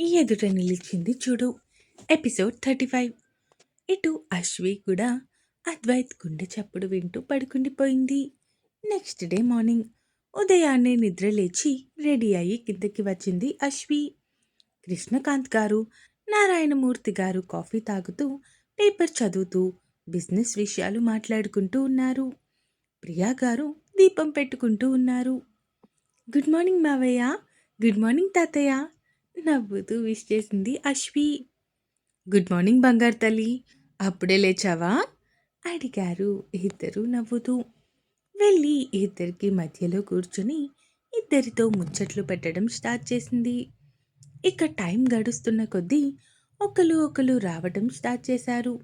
ఈ ఎదుట నిలిచింది చూడు. Episode thirty five. ఇటు అశ్వి కూడా అద్వైత్ గుండె చప్పుడు వింటూ పడుకుండిపోయింది. నెక్స్ట్ డే మార్నింగ్ ఉదయాన్నే నిద్ర లేచి రెడీ అయ్యి కిందకి వచ్చింది అశ్వి. కృష్ణకాంత్ గారు నారాయణమూర్తి గారు కాఫీ తాగుతూ పేపర్ చదువుతూ బిజినెస్ విషయాలు మాట్లాడుకుంటూ ఉన్నారు. ప్రియా గారు దీపం పెట్టుకుంటూ ఉన్నారు. గుడ్ మార్నింగ్ మావయ్య. గుడ్ మార్నింగ్ తాతయ్య. నవ్వుతూ విష్ చేసింది అశ్వి. గుడ్ మార్నింగ్ బంగారు తల్లి. అప్పుడే లేచావా? అడిగారు ఇద్దరు నవ్వుతూ. వెళ్ళి ఇద్దరికి మధ్యలో కూర్చుని ఇద్దరితో ముచ్చట్లు పెట్టడం స్టార్ట్ చేసింది. ఇక టైం గడుస్తున్న కొద్దీ ఒకరు ఒకరు రావడం స్టార్ట్ చేశారు.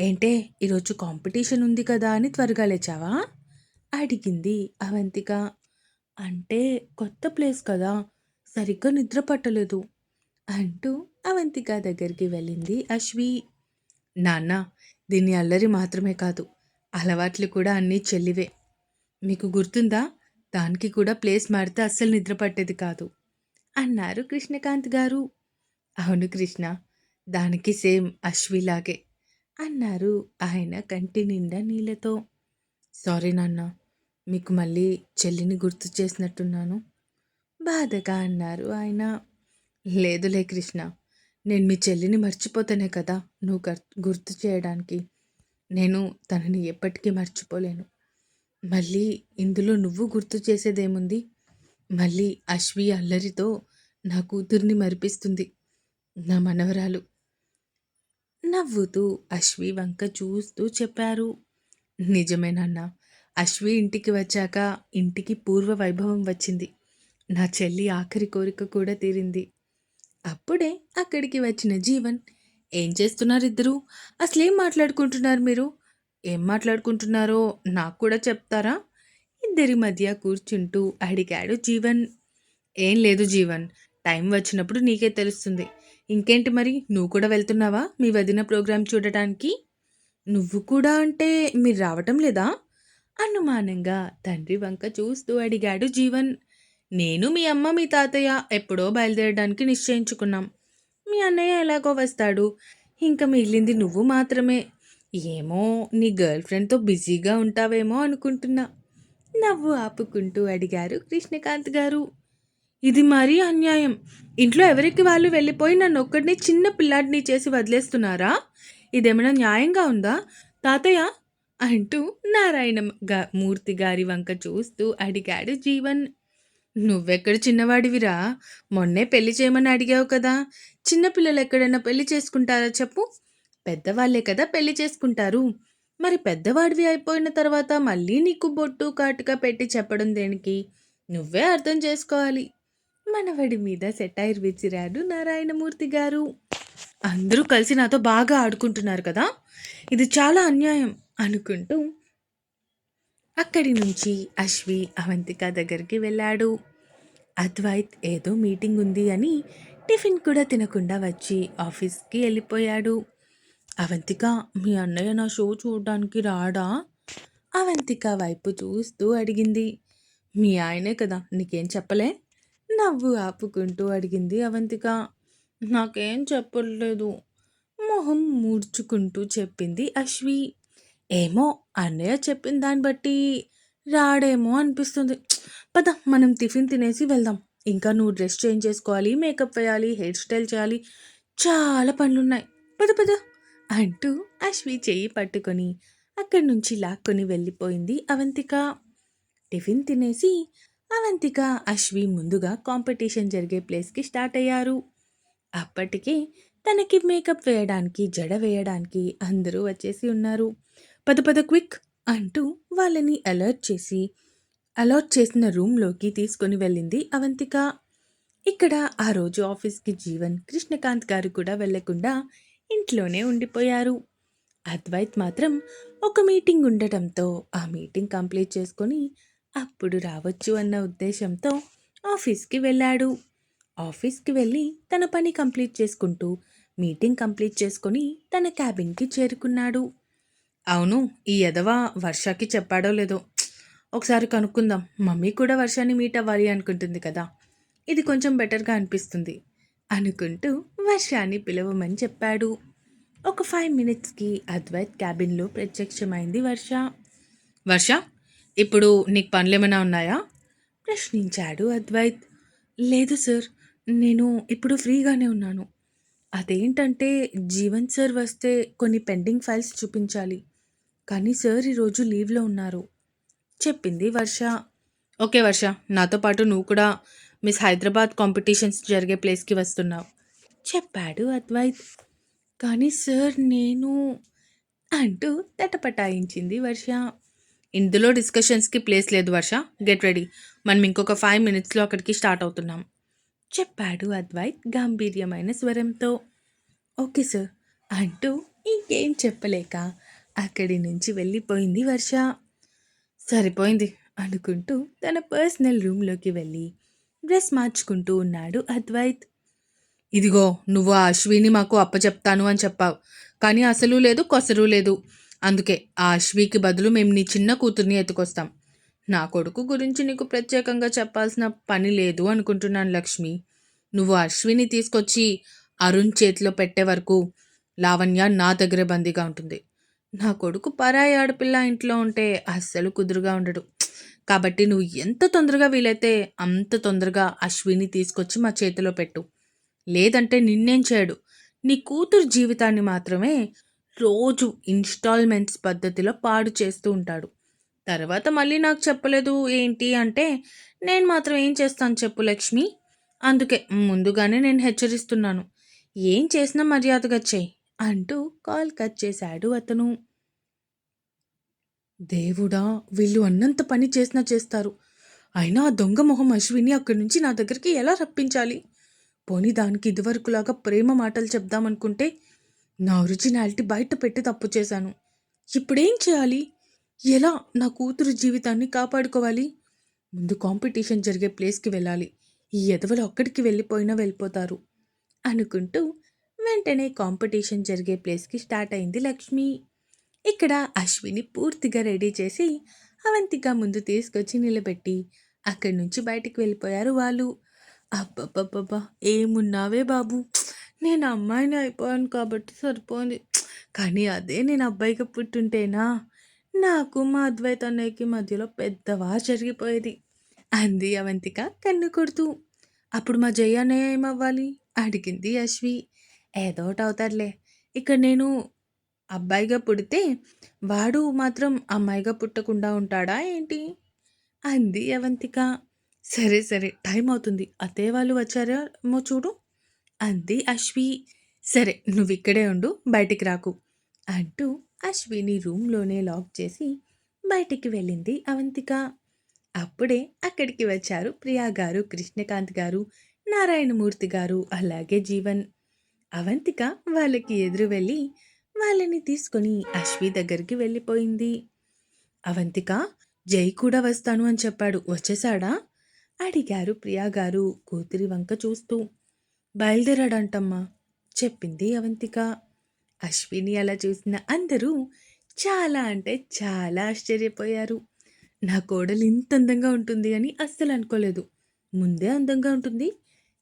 ఏంటే ఈరోజు కాంపిటీషన్ ఉంది కదా అని త్వరగా లేచావా? అడిగింది అవంతిక. అంటే కొత్త ప్లేస్ కదా సరిగ్గా నిద్ర పట్టలేదు అంటూ అవంతిక దగ్గరికి వెళ్ళింది అశ్వి. నాన్న దీని అల్లరి మాత్రమే కాదు అలవాట్లు కూడా అన్నీ చెల్లివే. మీకు గుర్తుందా? దానికి కూడా ప్లేస్ మారితే అస్సలు నిద్ర పట్టేది కాదు అన్నారు కృష్ణకాంత్ గారు. అవును కృష్ణ దానికి సేమ్ అశ్విలాగే అన్నారు ఆయన కంటి నిండా నీళ్ళతో. సారీ నాన్న మీకు మళ్ళీ చెల్లిని గుర్తు చేసినట్టున్నాను. బాధగా అన్నారు. ఆయన లేదులే కృష్ణ నేను మీ చెల్లిని మర్చిపోతేనే కదా నువ్వు గుర్తు చేయడానికి. నేను తనని ఎప్పటికీ మర్చిపోలేను. మళ్ళీ ఇందులో నువ్వు గుర్తు చేసేదేముంది? మళ్ళీ అశ్వి అల్లరితో నా కూతుర్ని మరిపిస్తుంది. నా మనవరాలు. నవ్వుతూ అశ్వి వంక చూస్తూ చెప్పారు. నిజమేనన్నా అశ్వి ఇంటికి వచ్చాక ఇంటికి పూర్వ వైభవం వచ్చింది. నా చెల్లి ఆఖరి కోరిక కూడా తీరింది. అప్పుడే అక్కడికి వచ్చిన జీవన్ ఏం చేస్తున్నారు ఇద్దరు అసలేం మాట్లాడుకుంటున్నారు మీరు? ఏం మాట్లాడుకుంటున్నారో నాకు కూడా చెప్తారా? ఇద్దరి మధ్య కూర్చుంటూ అడిగాడు జీవన్. ఏం లేదు జీవన్ టైం వచ్చినప్పుడు నీకే తెలుస్తుంది. ఇంకేంటి మరి నువ్వు కూడా వెళ్తున్నావా మీ వదిన ప్రోగ్రాం చూడటానికి? నువ్వు కూడా అంటే మీరు రావటం లేదా? అనుమానంగా తండ్రి వంక చూస్తూ అడిగాడు జీవన్. నేను మీ అమ్మ మీ తాతయ్య ఎప్పుడో బయలుదేరడానికి నిశ్చయించుకున్నాం. మీ అన్నయ్య ఎలాగో వస్తాడు. ఇంకా మిగిలింది నువ్వు మాత్రమే. ఏమో నీ గర్ల్ ఫ్రెండ్తో బిజీగా ఉంటావేమో అనుకుంటున్నా. నవ్వు ఆపుకుంటూ అడిగారు కృష్ణకాంత్ గారు. ఇది మరీ అన్యాయం. ఇంట్లో ఎవరికి వాళ్ళు వెళ్ళిపోయి నన్ను ఒక్కడిని చిన్న పిల్లాడిని చేసి వదిలేస్తున్నారా? ఇదేమైనా న్యాయంగా ఉందా? తాతయ్య? అంటూ నారాయణ గ మూర్తి గారి వంక చూస్తూ అడిగాడు జీవన్. నువ్వెక్కడ చిన్నవాడివిరా? మొన్నే పెళ్ళి చేయమని అడిగావు కదా. చిన్నపిల్లలు ఎక్కడైనా పెళ్ళి చేసుకుంటారా చెప్పు? పెద్దవాళ్ళే కదా పెళ్ళి చేసుకుంటారు. మరి పెద్దవాడివి అయిపోయిన తర్వాత మళ్ళీ నీకు బొట్టు కాటుగా పెట్టి చెప్పడం దేనికి? నువ్వే అర్థం చేసుకోవాలి. మనవడి మీద సెటైర్ విసిరాడు నారాయణమూర్తి గారు. అందరూ కలిసి నాతో బాగా ఆడుకుంటున్నారు కదా. ఇది చాలా అన్యాయం అనుకుంటూ అక్కడి నుంచి అశ్వి అవంతిక దగ్గరికి వెళ్ళాడు. అద్వైత్ ఏదో మీటింగ్ ఉంది అని టిఫిన్ కూడా తినకుండా వచ్చి ఆఫీస్కి వెళ్ళిపోయాడు. అవంతిక మీ అన్నయ్య నా షో చూడడానికి రాడా? అవంతిక వైపు చూస్తూ అడిగింది. మీ ఆయనే కదా నీకేం చెప్పలే? నవ్వు ఆపుకుంటూ అడిగింది అవంతిక. నాకేం చెప్పలేదు మొహం మూడ్చుకుంటూ చెప్పింది అశ్వి. ఏమో అన్నయ్య చెప్పిన దాన్ని బట్టి రాడేమో అనిపిస్తుంది. పద మనం టిఫిన్ తినేసి వెళ్దాం. ఇంకా నువ్వు డ్రెస్ చేంజ్ చేసుకోవాలి మేకప్ వేయాలి హెయిర్ స్టైల్ చేయాలి. చాలా పనులున్నాయి. పద పద అంటూ అశ్వి చెయ్యి పట్టుకొని అక్కడి నుంచి లాక్కొని వెళ్ళిపోయింది అవంతిక. టిఫిన్ తినేసి అవంతిక అశ్వి ముందుగా కాంపిటీషన్ జరిగే ప్లేస్కి స్టార్ట్ అయ్యారు. అప్పటికే తనకి మేకప్ వేయడానికి జడ వేయడానికి అందరూ వచ్చేసి ఉన్నారు. పద పద క్విక్ అంటూ వాళ్ళని అలర్ట్ చేసి అలర్ట్ చేసిన రూమ్లోకి తీసుకొని వెళ్ళింది అవంతిక. ఇక్కడ ఆ రోజు ఆఫీస్కి జీవన్ కృష్ణకాంత్ గారు కూడా వెళ్ళకుండా ఇంట్లోనే ఉండిపోయారు. అద్వైత్ మాత్రం ఒక మీటింగ్ ఉండటంతో ఆ మీటింగ్ కంప్లీట్ చేసుకొని అప్పుడు రావచ్చు అన్న ఉద్దేశంతో ఆఫీస్కి వెళ్ళాడు. ఆఫీస్కి వెళ్ళి తన పని కంప్లీట్ చేసుకుంటూ మీటింగ్ కంప్లీట్ చేసుకొని తన క్యాబిన్కి చేరుకున్నాడు. అవును ఈ ఎదవ వర్షకి చెప్పాడో లేదో. ఒకసారి కనుక్కుందాం. మమ్మీ కూడా వర్షాన్ని మీట్ అవ్వాలి అనుకుంటుంది కదా. ఇది కొంచెం బెటర్గా అనిపిస్తుంది. అనుకుంటూ వర్షాన్ని పిలవమని చెప్పాడు. ఒక ఫైవ్ మినిట్స్కి అద్వైత్ క్యాబిన్లో ప్రత్యక్షమైంది వర్ష. వర్ష ఇప్పుడు నీకు పనులేమైనా ఉన్నాయా? ప్రశ్నించాడు అద్వైత్. లేదు సార్ నేను ఇప్పుడు ఫ్రీగానే ఉన్నాను. అదేంటంటే జీవన్ సార్ వస్తే కొన్ని పెండింగ్ ఫైల్స్ చూపించాలి. కానీ సార్ ఈరోజు లీవ్లో ఉన్నారు. చెప్పింది వర్ష. ఓకే వర్ష నాతో పాటు నువ్వు కూడా మిస్ హైదరాబాద్ కాంపిటీషన్స్ జరిగే ప్లేస్కి వస్తున్నావు. చెప్పాడు అద్వైత్. కానీ సార్ నేను అంటూ తటపటాయించింది వర్ష. ఇందులో డిస్కషన్స్కి ప్లేస్ లేదు వర్ష. Get ready. మనం ఇంకొక ఫైవ్ మినిట్స్లో అక్కడికి స్టార్ట్ అవుతున్నాం. చెప్పాడు అద్వైత్ గాంభీర్యమైన స్వరంతో. ఓకే సార్ అంటూ ఇంకేం చెప్పలేక అక్కడి నుంచి వెళ్ళిపోయింది వర్ష. సరిపోయింది అనుకుంటూ తన పర్సనల్ రూమ్లోకి వెళ్ళి డ్రెస్ మార్చుకుంటూ ఉన్నాడు అద్వైత్. ఇదిగో నువ్వు ఆ అశ్విని మాకు అప్పచెప్తాను అని చెప్పావు. కానీ అసలు లేదు కొసరు లేదు. అందుకే ఆ అశ్వికి బదులు మేము నీ చిన్న కూతుర్ని ఎత్తుకొస్తాం. నా కొడుకు గురించి నీకు ప్రత్యేకంగా చెప్పాల్సిన పని లేదు అనుకుంటున్నాను లక్ష్మి. నువ్వు అశ్విని తీసుకొచ్చి అరుణ్ చేతిలో పెట్టే వరకు లావణ్య నా దగ్గర బందీగా ఉంటుంది. నా కొడుకు పరాయి ఆడపిల్ల ఇంట్లో ఉంటే అస్సలు కుదురుగా ఉండడు. కాబట్టి నువ్వు ఎంత తొందరగా వీలైతే అంత తొందరగా అశ్విని తీసుకొచ్చి మా చేతిలో పెట్టు. లేదంటే నిన్నేం చేయడు. నీ కూతురు జీవితాన్ని మాత్రమే రోజు ఇన్స్టాల్మెంట్స్ పద్ధతిలో పాడు చేస్తూ ఉంటాడు. తర్వాత మళ్ళీ నాకు చెప్పలేదు ఏంటి అంటే నేను మాత్రం ఏం చేస్తాను చెప్పు లక్ష్మి? అందుకే ముందుగానే నేను హెచ్చరిస్తున్నాను. ఏం చేసినా మర్యాదగా చేయి. అంటూ కాల్ కట్ చేశాడు అతను. దేవుడా వీళ్ళు అన్నంత పని చేసినా చేస్తారు. అయినా ఆ దొంగ మొహం అశ్విని అక్కడి నుంచి నా దగ్గరికి ఎలా రప్పించాలి? పోనీ దానికి ఇదివరకులాగా ప్రేమ మాటలు చెప్దామనుకుంటే నా ఒరిజినాలిటీ బయట పెట్టి తప్పు చేశాను. ఇప్పుడేం చేయాలి? ఎలా నా కూతురు జీవితాన్ని కాపాడుకోవాలి? ముందు కాంపిటీషన్ జరిగే ప్లేస్కి వెళ్ళాలి. ఈ ఎదవలు అక్కడికి వెళ్ళిపోయినా వెళ్ళిపోతారు అనుకుంటూ వెంటనే కాంపిటీషన్ జరిగే ప్లేస్కి స్టార్ట్ అయింది లక్ష్మి. ఇక్కడ అశ్విని పూర్తిగా రెడీ చేసి అవంతిక ముందు తీసుకొచ్చి నిలబెట్టి అక్కడి నుంచి బయటికి వెళ్ళిపోయారు వాళ్ళు. అబ్బబ్బబ్బబ్బా ఏమున్నావే బాబు? నేను అమ్మాయిని అయిపోయాను కాబట్టి సరిపోయింది. కానీ అదే నేను అబ్బాయిగా పుట్టుంటేనా? నాకు మా అద్వైత అన్నయ్యకి మధ్యలో పెద్దవా జరిగిపోయేది. అంది అవంతిక కన్ను కొడుతూ. అప్పుడు మా జయ అన్నయ్య ఏమవ్వాలి? అడిగింది అశ్వి. ఏదో ఒకటి అవుతారులే. ఇక్కడ నేను అబ్బాయిగా పుడితే వాడు మాత్రం అమ్మాయిగా పుట్టకుండా ఉంటాడా ఏంటి? అంది అవంతిక. సరే సరే టైం అవుతుంది. అతే వాళ్ళు వచ్చారేమో చూడు అంది అశ్వి. సరే నువ్వు ఇక్కడే ఉండు బయటికి రాకు అంటూ అశ్విని రూమ్లోనే లాక్ చేసి బయటికి వెళ్ళింది అవంతిక. అప్పుడే అక్కడికి వచ్చారు ప్రియా గారు కృష్ణకాంత్ గారు నారాయణమూర్తి గారు అలాగే జీవన్. అవంతిక వాళ్ళకి ఎదురు వెళ్ళి వాళ్ళని తీసుకొని అశ్వి దగ్గరికి వెళ్ళిపోయింది. అవంతిక జై కూడా వస్తాను అని చెప్పాడు. వచ్చేసాడా అడిగారు ప్రియా గారు కూతురి వంక చూస్తూ. బయలుదేరాడంటమ్మా చెప్పింది అవంతిక. అశ్విని అలా చూసిన అందరూ చాలా అంటే చాలా ఆశ్చర్యపోయారు. నా కోడలు ఇంత అందంగా ఉంటుంది అని అస్సలు అనుకోలేదు. ముందే అందంగా ఉంటుంది.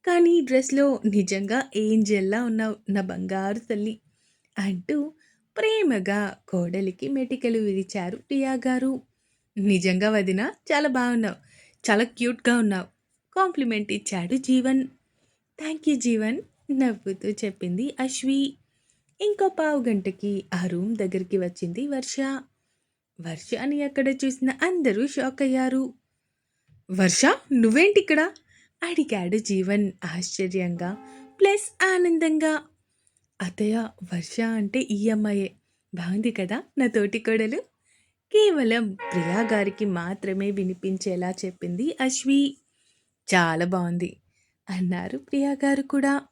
కానీ ఈ డ్రెస్లో నిజంగా ఏంజెల్లా ఉన్నావు నా బంగారు తల్లి అంటూ ప్రేమగా కోడలికి మెటికలు విరిచారు టియా గారు. నిజంగా వదిన చాలా బాగున్నావు. చాలా క్యూట్గా ఉన్నావు. కాంప్లిమెంట్ ఇచ్చాడు జీవన్. థ్యాంక్ యూ జీవన్ నవ్వుతూ చెప్పింది అశ్వి. ఇంకో పావు గంటకి ఆ రూమ్ దగ్గరికి వచ్చింది వర్ష. వర్ష అని అక్కడ చూసిన అందరూ షాక్ అయ్యారు. వర్ష నువ్వేంటి ఇక్కడ? అడిగాడు జీవన్ ఆశ్చర్యంగా. ప్లస్ ఆనందంగా అతయ్య వర్ష అంటే ఈ అమ్మాయే. బాగుంది కదా నా తోటి కోడలు? కేవలం ప్రియా గారికి మాత్రమే వినిపించేలా చెప్పింది అశ్వి. చాలా బాగుంది అన్నారు ప్రియా గారు కూడా.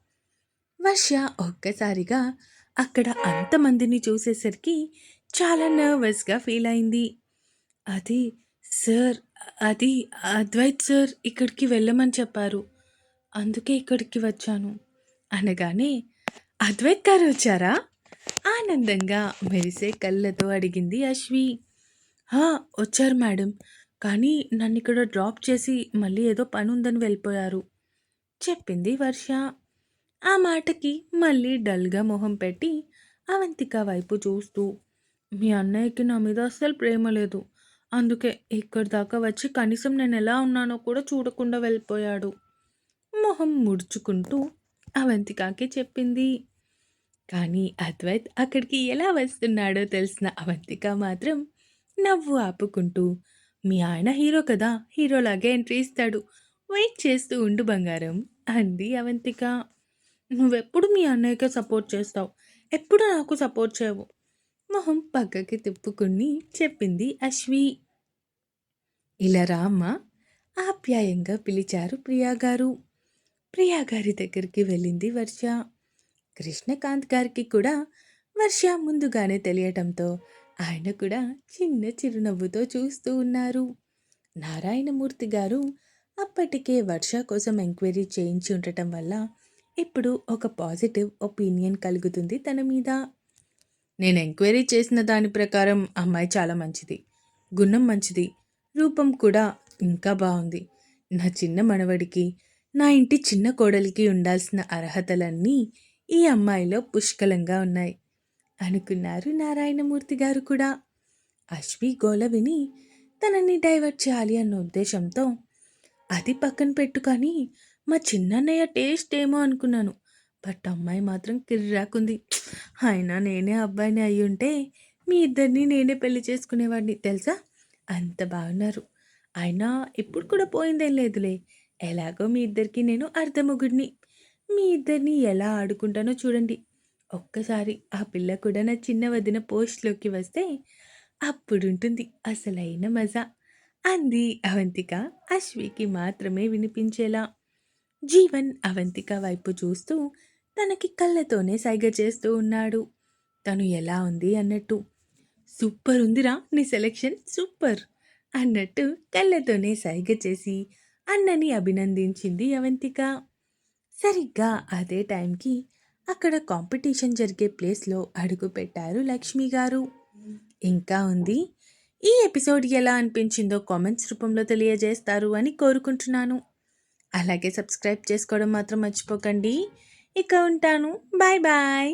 వర్ష ఒక్కసారిగా అక్కడ అంతమందిని చూసేసరికి చాలా నర్వస్గా ఫీల్ అయింది. అది సార్ అది అద్వైత్ సార్ ఇక్కడికి వెళ్ళమని చెప్పారు. అందుకే ఇక్కడికి వచ్చాను. అనగానే అద్వైత్ గారు వచ్చారా? ఆనందంగా మెరిసే కళ్ళతో అడిగింది అశ్వి. వచ్చారు మేడం. కానీ నన్ను ఇక్కడ డ్రాప్ చేసి మళ్ళీ ఏదో పని ఉందని వెళ్ళిపోయారు చెప్పింది వర్ష. ఆ మాటకి మళ్ళీ డల్గా మొహం పెట్టి అవంతిక వైపు చూస్తూ మీ అన్నయ్యకి నా మీద అస్సలు ప్రేమ లేదు. అందుకే ఇక్కడి దాకా వచ్చి కనీసం నేను ఎలా ఉన్నానో కూడా చూడకుండా వెళ్ళిపోయాడు. మొహం ముడుచుకుంటూ అవంతికాకి చెప్పింది. కానీ అద్వైత్ అక్కడికి ఎలా వస్తున్నాడో తెలిసిన అవంతిక మాత్రం నవ్వు ఆపుకుంటూ మీ ఆయన హీరో కదా హీరోలాగే ఎంట్రీ ఇస్తాడు. వెయిట్ చేస్తూ ఉండు బంగారం అంది అవంతిక. నువ్వెప్పుడు మీ అన్నయ్యకే సపోర్ట్ చేస్తావు? ఎప్పుడు నాకు సపోర్ట్ చేయవు? మొహం పక్కకి తిప్పుకుని చెప్పింది అశ్వి. ఇలా రామ్మ ఆప్యాయంగా పిలిచారు ప్రియా గారు ప్రియా గారి దగ్గరికి వెళ్ళింది వర్ష. కృష్ణకాంత్ గారికి కూడా వర్ష ముందుగానే తెలియటంతో ఆయన కూడా చిన్న చిరునవ్వుతో చూస్తూ ఉన్నారు. నారాయణమూర్తి గారు అప్పటికే వర్ష కోసం ఎంక్వైరీ చేయించి ఉండటం వల్ల ఇప్పుడు ఒక పాజిటివ్ ఒపీనియన్ కలుగుతుంది తన మీద. నేను ఎంక్వైరీ చేసిన దాని ప్రకారం అమ్మాయి చాలా మంచిది. గుణం మంచిది. రూపం కూడా ఇంకా బాగుంది. నా చిన్న మనవడికి నా ఇంటి చిన్న కోడలికి ఉండాల్సిన అర్హతలన్నీ ఈ అమ్మాయిలో పుష్కలంగా ఉన్నాయి. అనుకున్నారు నారాయణమూర్తి గారు కూడా. అశ్వి గోల విని తనని డైవర్ట్ చేయాలి అన్న ఉద్దేశంతో అది పక్కన పెట్టుకొని మా చిన్నన్నయ్య టేస్ట్ ఏమో అనుకున్నాను. బట్ అమ్మాయి మాత్రం కిర్రాకుంది. అయినా నేనే అబ్బాయిని అయి ఉంటే మీ ఇద్దరిని నేనే పెళ్ళి చేసుకునేవాడిని తెలుసా? అంత బాగున్నారు. అయినా ఇప్పుడు కూడా పోయిందేం లేదులే. ఎలాగో మీ ఇద్దరికి నేను అర్ధముగుడిని. మీ ఇద్దరిని ఎలా ఆడుకుంటానో చూడండి. ఒక్కసారి ఆ పిల్ల కూడా నా చిన్న వదిన పోస్ట్లోకి వస్తే అప్పుడుంటుంది అసలైన మజా. అంది అవంతిక అశ్వికి మాత్రమే వినిపించేలా. జీవన్ అవంతిక వైపు చూస్తూ తనకి కళ్ళతోనే సైగ చేస్తూ ఉన్నాడు. తను ఎలా ఉంది అన్నట్టు సూపర్ ఉందిరా నీ సెలెక్షన్ సూపర్ అన్నట్టు కళ్ళతోనే సైగ చేసి అన్నని అభినందించింది అవంతిక. సరిగ్గా అదే టైంకి అక్కడ కాంపిటీషన్ జరిగే ప్లేస్లో అడుగు పెట్టారు లక్ష్మి గారు. ఇంకా ఉంది? ఈ ఎపిసోడ్ ఎలా అనిపించిందో కామెంట్స్ రూపంలో తెలియజేస్తారు అని కోరుకుంటున్నాను. అలాగే సబ్స్క్రైబ్ చేసుకోవడం మాత్రం మర్చిపోకండి. ఇక ఉంటాను. Bye bye.